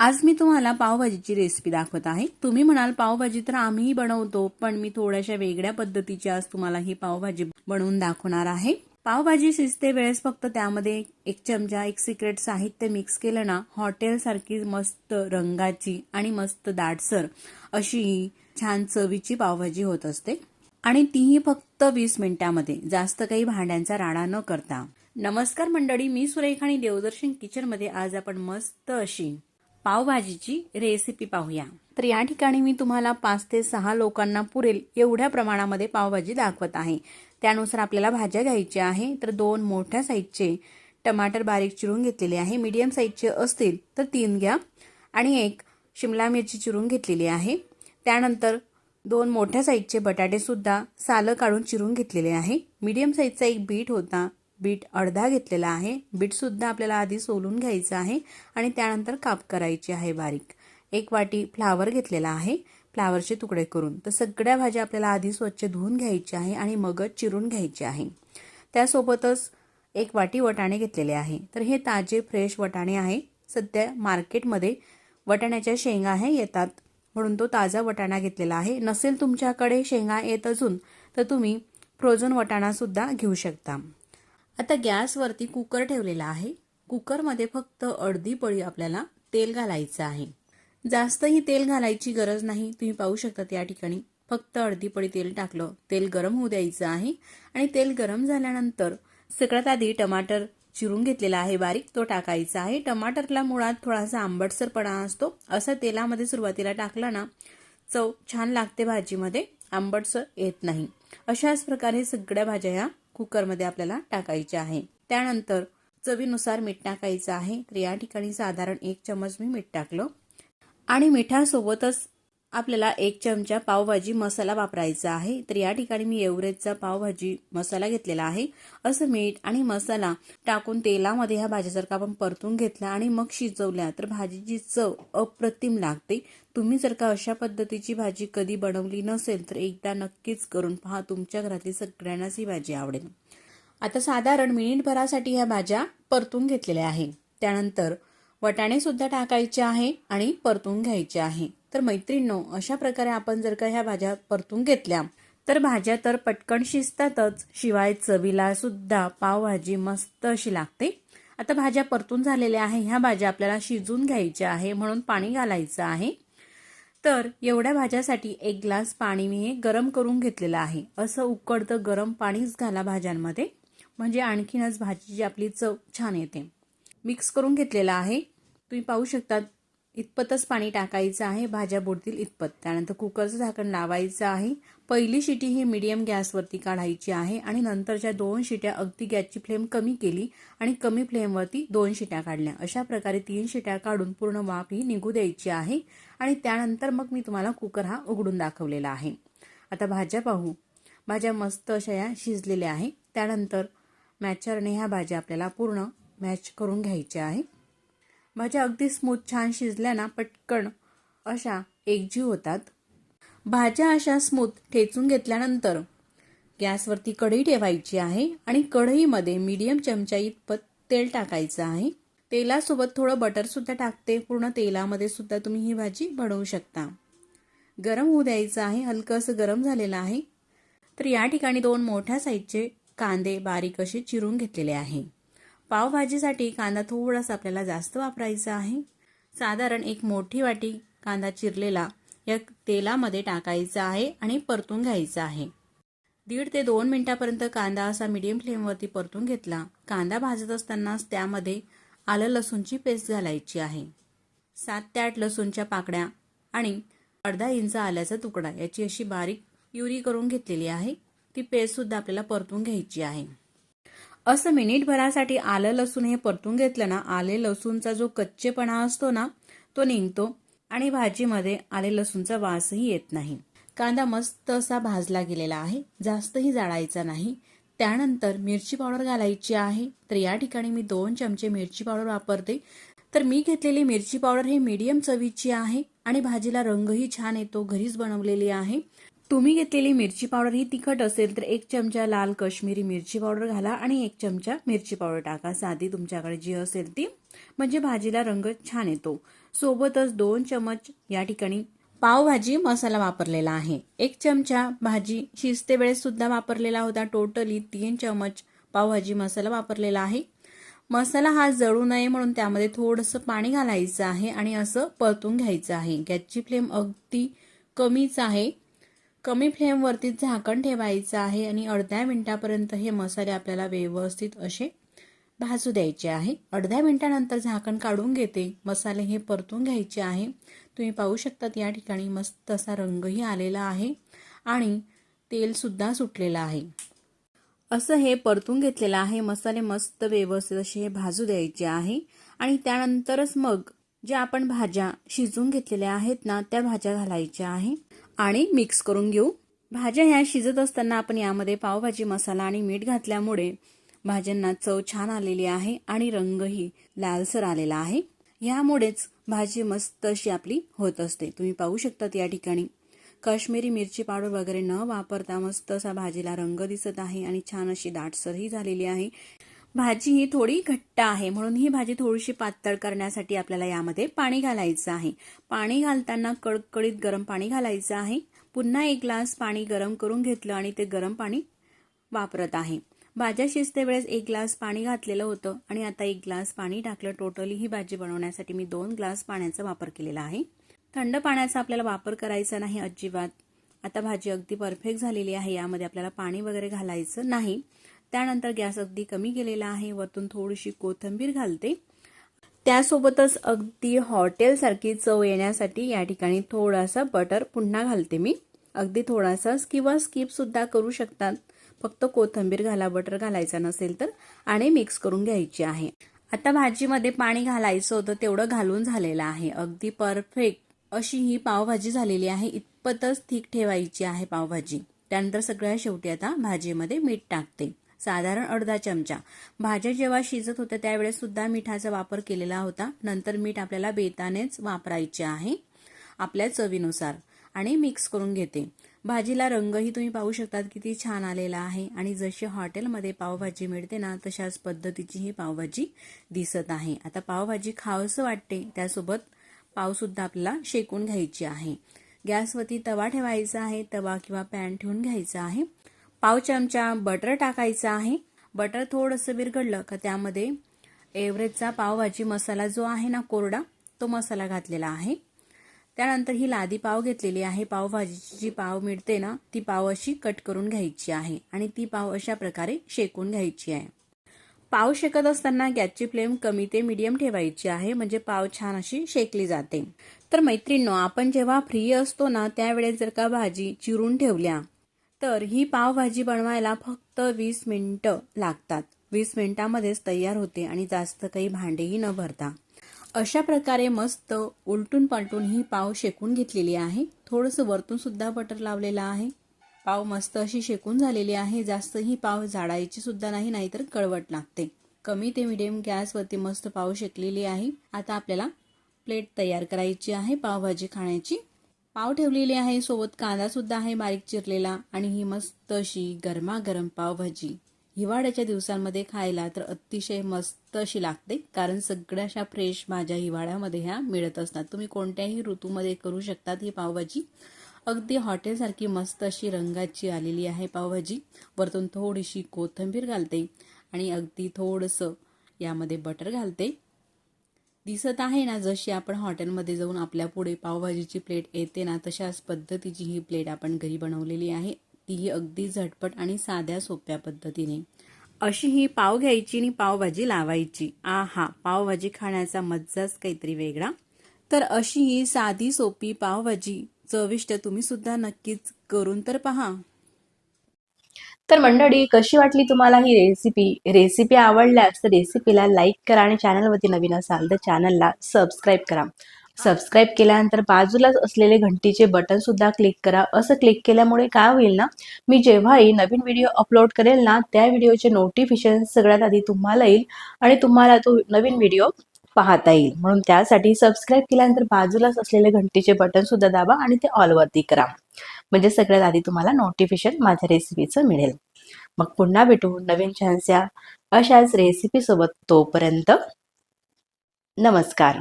आज मी तुम्हाला पावभाजीची रेसिपी दाखवत आहे. तुम्ही म्हणाल पावभाजी तर आम्हीही बनवतो पण मी थोड्याशा वेगळ्या पद्धतीची आज तुम्हाला ही पावभाजी बनवून दाखवणार आहे. पावभाजी शिजते वेळेस फक्त त्यामध्ये एक चमचा एक सिक्रेट साहित्य मिक्स केलं ना हॉटेल सारखी मस्त रंगाची आणि मस्त दाटसर अशी ही छान चवीची पावभाजी होत असते. आणि तीही फक्त वीस मिनिटामध्ये जास्त काही भांड्यांचा राडा न करता. नमस्कार मंडळी मी सुरेखा आणि देवदर्शन किचनमध्ये आज आपण मस्त अशी पावभाजीची रेसिपी पाहूया. तर या ठिकाणी मी तुम्हाला पाच ते सहा लोकांना पुरेल एवढ्या प्रमाणामध्ये पावभाजी दाखवत आहे. त्यानुसार आपल्याला भाज्या घ्यायच्या आहे तर दोन मोठ्या साईजचे टमाटर बारीक चिरून घेतलेले आहे. मीडियम साईजचे असतील तर तीन घ्या. आणि एक शिमला मिरची चिरून घेतलेली आहे. त्यानंतर दोन मोठ्या साईजचे बटाटेसुद्धा सालं काढून चिरून घेतलेले आहे. मीडियम साईजचा एक बीट होता. बीट अर्धा घेतलेला आहे. बीटसुद्धा आपल्याला आधी सोलून घ्यायचं आहे आणि त्यानंतर काप करायची आहे बारीक. एक वाटी फ्लावर घेतलेला आहे. फ्लावरचे तुकडे करून. तर सगळ्या भाज्या आपल्याला आधी स्वच्छ धुवून घ्यायची आहे आणि मगच चिरून घ्यायची आहे. त्यासोबतच एक वाटी वटाणे घेतलेले आहे. तर हे ताजे फ्रेश वटाणे आहे. सध्या मार्केटमध्ये वटाण्याच्या शेंगा हे येतात. म्हणून तो ताजा वटाणा घेतलेला आहे. नसेल तुमच्याकडे शेंगा येत अजून तर तुम्ही फ्रोझन वटाणासुद्धा घेऊ शकता. आता गॅसवरती कुकर ठेवलेला आहे. कुकरमध्ये फक्त अर्धी पळी आपल्याला तेल घालायचं आहे. जास्तही तेल घालायची गरज नाही. तुम्ही पाहू शकता या ठिकाणी फक्त अर्धी पळी तेल टाकलं. तेल गरम होऊ द्यायचं आहे. आणि तेल गरम झाल्यानंतर सगळ्यात आधी टमाटर चिरून घेतलेला आहे बारीक. तो टाकायचा आहे. टमाटरला मुळात थोडासा आंबटसरपणा असतो. असं तेलामध्ये सुरुवातीला टाकला ना चव छान लागते भाजीमध्ये. आंबटसर येत नाही. अशाच प्रकारे सगळ्या भाज्या ह्या कुकरमध्ये आपल्याला टाकायचे आहे. त्यानंतर चवीनुसार मीठ टाकायचं आहे. तर या ठिकाणी साधारण एक चमच मी मीठ टाकलं. आणि मिठासोबतच आपल्याला एक चमचा पावभाजी मसाला वापरायचा आहे. तर या ठिकाणी मी एव्हरेजचा पावभाजी मसाला घेतलेला आहे. असं मीठ आणि मसाला टाकून तेलामध्ये ह्या भाज्या जर का आपण परतून घेतल्या आणि मग शिजवल्या तर भाजीची चव अप्रतिम लागते. तुम्ही जर का अशा पद्धतीची भाजी कधी बनवली नसेल तर एकदा नक्कीच करून पहा. तुमच्या घरातली सगळ्यांनाच ही भाजी आवडेल. आता साधारण मिनिटभरासाठी ह्या भाज्या परतून घेतलेल्या आहे. त्यानंतर वटाणे सुद्धा टाकायचे आहे आणि परतून घ्यायचे आहे. तर मैत्रिणींनो अशा प्रकारे आपण जर का ह्या भाज्या परतून घेतल्या तर भाज्या तर पटकन शिजतातच. शिवाय चवीला सुद्धा पावभाजी मस्त अशी लागते. आता भाज्या परतून झालेल्या आहे ह्या भाज्या आपल्याला शिजून घ्यायच्या आहे म्हणून पाणी घालायचं आहे. तर एवढ्या भाज्यासाठी एक ग्लास पाणी मी हे गरम करून घेतलेलं आहे. असं उकडतं गरम पाणीच घाला भाज्यांमध्ये. म्हणजे आणखीनच भाजीची आपली चव छान येते. मिक्स करून घेतलेला आहे. तुम्ही पाहू शकता इतपतच पाणी टाकायचं आहे भाज्या बुडतील इतपत. त्यानंतर कुकरचं झाकण लावायचं आहे. पहिली शिटी ही मीडियम गॅसवरती काढायची आहे आणि नंतरच्या दोन शिट्या अगदी गॅसची फ्लेम कमी केली आणि कमी फ्लेमवरती दोन शिट्या काढल्या. अशा प्रकारे तीन शिट्या काढून पूर्ण वाफ ही निघू द्यायची आहे आणि त्यानंतर मग मी तुम्हाला कुकर हा उघडून दाखवलेला आहे. आता भाज्या पाहू. भाज्या मस्त अशा या शिजलेल्या आहे त्यानंतर मॅचरने ह्या भाज्या आपल्याला पूर्ण मॅच करून घ्यायच्या आहे. भाज्या अगदी स्मूथ छान शिजल्या ना पटकन अशा एकजीव होतात. भाज्या अशा स्मूथ ठेचून घेतल्यानंतर गॅसवरती कढई ठेवायची आहे आणि कढईमध्ये मीडियम चमचा इतपत तेल टाकायचं आहे. तेलासोबत थोडं बटरसुद्धा टाकते. पूर्ण तेलामध्ये सुद्धा तुम्ही ही भाजी बनवू शकता. गरम होऊ द्यायचं आहे. हलकं असं गरम झालेलं आहे. तर या ठिकाणी दोन मोठ्या साईजचे कांदे बारीक असे चिरून घेतलेले आहे. पावभाजीसाठी कांदा थोडासा आपल्याला जास्त वापरायचा आहे. साधारण एक मोठी वाटी कांदा चिरलेला या तेलामध्ये टाकायचा आहे आणि परतून घ्यायचा आहे. दीड ते दोन मिनिटापर्यंत कांदा असा मिडियम फ्लेमवरती परतून घेतला. कांदा भाजत असतानाच त्यामध्ये आलं लसूणची पेस्ट घालायची आहे. सात ते आठ लसूणच्या पाकड्या आणि अर्धा इंच आल्याचा तुकडा याची अशी बारीक युरी करून घेतलेली आहे. ती पेस्टसुद्धा आपल्याला परतून घ्यायची आहे. असं मिनिटभरासाठी आलं लसूण हे परतून घेतलं ना आले लसूणचा जो कच्चेपणा असतो ना तो निघतो आणि भाजीमध्ये आले लसूणचा वासही येत नाही. कांदा मस्त असा भाजला गेलेला आहे जास्तही जाळायचा नाही. त्यानंतर मिरची पावडर घालायची आहे. तर या ठिकाणी मी दोन चमचे मिरची पावडर वापरते. तर मी घेतलेली मिरची पावडर हे मीडियम चवीची आहे आणि भाजीला रंगही छान येतो घरीच बनवलेली आहे. तुम्ही घेतलेली मिरची पावडर ही तिखट असेल तर एक चमचा लाल काश्मीरी मिरची पावडर घाला आणि एक चमचा मिरची पावडर टाका. साधी तुमच्याकडे जी असेल ती. म्हणजे भाजीला रंग छान येतो. सोबतच दोन चमच या ठिकाणी पावभाजी मसाला वापरलेला आहे. एक चमचा भाजी शिजते वेळेस सुद्धा वापरलेला होता. टोटली तीन चमच पावभाजी मसाला वापरलेला आहे. मसाला हा जळू नये म्हणून त्यामध्ये थोडंसं पाणी घालायचं आहे आणि असं परतून घ्यायचं आहे. गॅसची फ्लेम अगदी कमीच आहे. कमी फ्लेमवरती झाकण ठेवायचं आहे आणि अर्ध्या मिनटापर्यंत हे मसाले आपल्याला व्यवस्थित असे भाजू द्यायचे आहे. अर्ध्या मिनटानंतर झाकण काढून घेते. मसाले हे परतून घ्यायचे आहे. तुम्ही पाहू शकतात या ठिकाणी मस्त असा रंगही आलेला आहे आणि तेलसुद्धा सुटलेलं आहे. असं हे परतून घेतलेलं आहे. मसाले मस्त व्यवस्थित असे हे भाजू द्यायचे आहे. आणि त्यानंतरच मग ज्या आपण भाज्या शिजून घेतलेल्या आहेत ना त्या भाज्या घालायच्या आहे. आणि मिक्स करून घेऊ. भाज्या ह्या शिजत असताना आपण यामध्ये पावभाजी मसाला आणि मीठ घातल्यामुळे भाज्यांना चव छान आलेली आहे आणि रंगही लालसर आलेला आहे. यामुळेच भाजी मस्त अशी आपली होत असते. तुम्ही पाहू शकतात या ठिकाणी. काश्मीरी मिरची पावडर वगैरे न वापरता मस्त असा भाजीला रंग दिसत आहे आणि छान अशी दाटसरही झालेली आहे. भाजी ही थोडी घट्ट आहे म्हणून ही भाजी थोडीशी पातळ करण्यासाठी आपल्याला यामध्ये पाणी घालायचं आहे. पाणी घालताना कडकडीत गरम पाणी घालायचं आहे. पुन्हा एक ग्लास पाणी गरम करून घेतलं आणि ते गरम पाणी वापरत आहे. भाज्या शिजते वेळेस एक ग्लास पाणी घातलेलं होतं आणि आता एक ग्लास पाणी टाकलं. टोटली ही भाजी बनवण्यासाठी मी दोन ग्लास पाण्याचा वापर केलेला आहे. थंड पाण्याचा आपल्याला वापर करायचा नाही अजिबात. आता भाजी अगदी परफेक्ट झालेली आहे. यामध्ये आपल्याला पाणी वगैरे घालायचं नाही. त्यानंतर गॅस अगदी कमी केलेला आहे. वरतून थोडीशी कोथिंबीर घालते. त्यासोबतच अगदी हॉटेलसारखी चव येण्यासाठी या ठिकाणी थोडासा बटर पुन्हा घालते मी. अगदी थोडासा किंवा स्किपसुद्धा करू शकतात. फक्त कोथिंबीर घाला बटर घालायचा नसेल तर. आणि मिक्स करून घ्यायची आहे. आता भाजीमध्ये पाणी घालायचं होतं तेवढं घालून झालेलं आहे. अगदी परफेक्ट अशी ही पावभाजी झालेली आहे. इतपतच थीक ठेवायची आहे पावभाजी. त्यानंतर सगळ्या शेवटी आता भाजीमध्ये मीठ टाकते. साधारण अर्धा चमचा. भाज्या जेव्हा शिजत होत्या त्यावेळेस सुद्धा मिठाचा वापर केलेला होता. नंतर मीठ आपल्याला बेतानेच वापरायचे आहे आपल्या चवीनुसार. आणि मिक्स करून घेते. भाजीला रंगही तुम्ही पाहू शकतात किती छान आलेला आहे. आणि जशी हॉटेलमध्ये पावभाजी मिळते ना तशाच पद्धतीची ही पावभाजी दिसत आहे. आता पावभाजी खावंसं वाटते त्यासोबत पावसुद्धा आपल्याला शेकून घ्यायची आहे. गॅसवरती तवा ठेवायचा आहे तवा किंवा पॅन ठेवून घ्यायचा आहे. पाव चमचा बटर टाकायचा आहे. बटर थोडंसं बिरघडलं का त्यामध्ये एव्हरेजचा पावभाजी मसाला जो आहे ना कोरडा तो मसाला घातलेला आहे. त्यानंतर ही लादी पाव घेतलेली आहे. पावभाजीची जी पाव मिळते ना ती पाव अशी कट करून घ्यायची आहे आणि ती पाव अशा प्रकारे शेकून घ्यायची आहे. पाव शेकत असताना गॅसची फ्लेम कमी ते मीडियम ठेवायची आहे म्हणजे पाव छान अशी शेकली जाते. तर मैत्रिणींनो आपण जेव्हा फ्री असतो ना त्यावेळेस जर का भाजी चिरून ठेवल्या तर ही पावभाजी बनवायला फक्त वीस मिनटं लागतात. वीस मिनिटामध्येच तयार होते आणि जास्त काही भांडेही न भरता. अशा प्रकारे मस्त उलटून पालटून ही पाव शेकून घेतलेली आहे. थोडंसं वरतून सुद्धा बटर लावलेलं आहे. पाव मस्त अशी शेकून झालेली आहे. जास्त ही पाव जाडायची सुद्धा नाही नाहीतर कळवट लागते. कमी ते मिडियम गॅसवरती मस्त पाव शेकलेली आहे. आता आपल्याला प्लेट तयार करायची आहे पावभाजी खाण्याची. पाव ठेवलेली आहे सोबत कांदा सुद्धा आहे बारीक चिरलेला आणि ही मस्त अशी गरमागरम पावभाजी हिवाळ्याच्या दिवसांमध्ये खायला तर अतिशय मस्त अशी लागते कारण सगळ्या अशा फ्रेश भाज्या हिवाळ्यामध्ये ह्या मिळत असतात. तुम्ही कोणत्याही ऋतूमध्ये करू शकतात ही पावभाजी अगदी हॉटेलसारखी मस्त अशी रंगाची आलेली आहे पावभाजी वरतून थोडीशी कोथिंबीर घालते आणि अगदी थोडंसं यामध्ये बटर घालते. दिसत आहे ना जशी आपण हॉटेलमध्ये जाऊन आपल्या पुढे पावभाजीची प्लेट येते ना तशाच पद्धतीची ही प्लेट आपण घरी बनवलेली आहे. तीही अगदी झटपट आणि साध्या सोप्या पद्धतीने. अशी ही पाव घ्यायची आणि पावभाजी लावायची. आ हा पावभाजी खाण्याचा मज्जाच काहीतरी वेगळा. तर अशी ही साधी सोपी पावभाजी चविष्ट तुम्ही सुद्धा नक्कीच करून तर पहा. तर मंडळी कशी वाटली तुम्हाला ही रेसिपी रेसिपी आवडल्यास तर रेसिपीला लाईक करा आणि चॅनलवरती नवीन असाल तर चॅनलला सबस्क्राईब करा. सबस्क्राईब केल्यानंतर बाजूलाच असलेले घंटीचे बटन सुद्धा क्लिक करा. असं क्लिक केल्यामुळे काय होईल ना मी जेव्हाही नवीन व्हिडिओ अपलोड करेल ना त्या व्हिडिओचे नोटिफिकेशन सगळ्यात आधी तुम्हाला येईल आणि तुम्हाला तो नवीन व्हिडिओ पाहता येईल. म्हणून त्यासाठी सबस्क्राईब केल्यानंतर बाजूलाच असलेले घंटीचे बटन सुद्धा दाबा आणि ते ऑलवरती करा. म्हणजे सगळ्यात आधी तुम्हाला नोटिफिकेशन माझ्या रेसिपीचं मिळेल. मग पुन्हा भेटू नवीन छानशा अशाच रेसिपी सोबत तोपर्यंत नमस्कार.